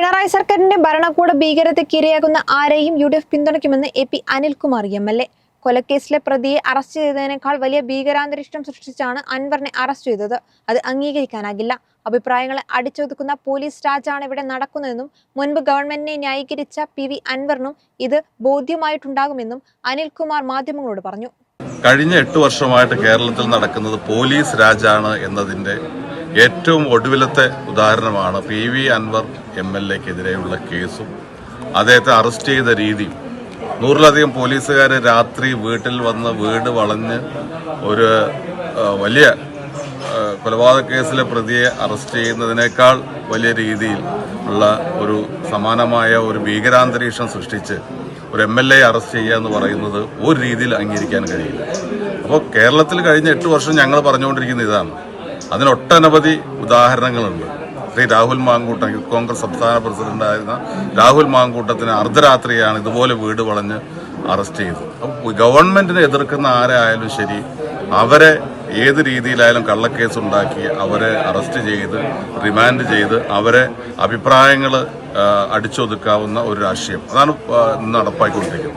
പിണറായി സർക്കാരിന്റെ ഭരണകൂട ഭീകരതയ്ക്ക് ഇരയാകുന്ന ആരെയും U D F പിന്തുണയ്ക്കുമെന്ന് A P Anilkumar M L A. കൊലക്കേസിലെ പ്രതിയെ അറസ്റ്റ് ചെയ്തതിനേക്കാൾ വലിയ ഭീകരാന്തരീക്ഷം സൃഷ്ടിച്ചാണ് അൻവറിനെ അറസ്റ്റ് ചെയ്തത്. അത് അംഗീകരിക്കാനാകില്ല. അഭിപ്രായങ്ങളെ അടിച്ചൊതുക്കുന്ന പോലീസ് രാജാണ് ഇവിടെ നടക്കുന്നതെന്നും മുൻപ് ഗവൺമെന്റിനെ ന്യായീകരിച്ച പി വി അൻവറിനും ഇത് ബോധ്യമായിട്ടുണ്ടാകുമെന്നും അനിൽകുമാർ മാധ്യമങ്ങളോട് പറഞ്ഞു. കഴിഞ്ഞ എട്ട് വർഷമായിട്ട് കേരളത്തിൽ നടക്കുന്നത് പോലീസ് രാജാണ് എന്നതിന്റെ ഏറ്റവും ഒടുവിലത്തെ ഉദാഹരണമാണ് P V Anvar M L എക്കെതിരെയുള്ള കേസും അദ്ദേഹത്തെ അറസ്റ്റ് ചെയ്ത രീതിയും നൂറിലധികം പോലീസുകാർ രാത്രി വീട്ടിൽ വന്ന് വീട് വളഞ്ഞ് ഒരു വലിയ കൊലപാതക കേസിലെ പ്രതിയെ അറസ്റ്റ് ചെയ്യുന്നതിനേക്കാൾ വലിയ രീതിയിൽ ഉള്ള ഒരു സമാനമായ ഒരു ഭീകരാന്തരീക്ഷം സൃഷ്ടിച്ച് ഒരു എം എൽ എ അറസ്റ്റ് ചെയ്യുക എന്ന് പറയുന്നത് ഒരു രീതിയിൽ അംഗീകരിക്കാൻ കഴിയില്ല. അപ്പോൾ കേരളത്തിൽ കഴിഞ്ഞ എട്ട് വർഷം ഞങ്ങൾ പറഞ്ഞുകൊണ്ടിരിക്കുന്ന ഇതാണ്. അതിനൊട്ടനവധി ഉദാഹരണങ്ങളുണ്ട്. ശ്രീ രാഹുൽ മാങ്കൂട്ടം യൂത്ത് കോൺഗ്രസ് സംസ്ഥാന പ്രസിഡന്റായിരുന്ന രാഹുൽ മാങ്കൂട്ടത്തിന് അർദ്ധരാത്രിയാണ് ഇതുപോലെ വീട് വളഞ്ഞ് അറസ്റ്റ് ചെയ്തത്. അപ്പോൾ ഗവൺമെന്റിനെ എതിർക്കുന്ന ആരായാലും ശരി അവരെ ഏത് രീതിയിലായാലും കള്ളക്കേസ് ഉണ്ടാക്കി അവരെ അറസ്റ്റ് ചെയ്ത് റിമാൻഡ് ചെയ്ത് അവരെ അഭിപ്രായങ്ങൾ അടിച്ചൊതുക്കാവുന്ന ഒരു രാഷ്ട്രീയം. അതാണ് നടപ്പാക്കിക്കൊണ്ടിരിക്കുന്നത്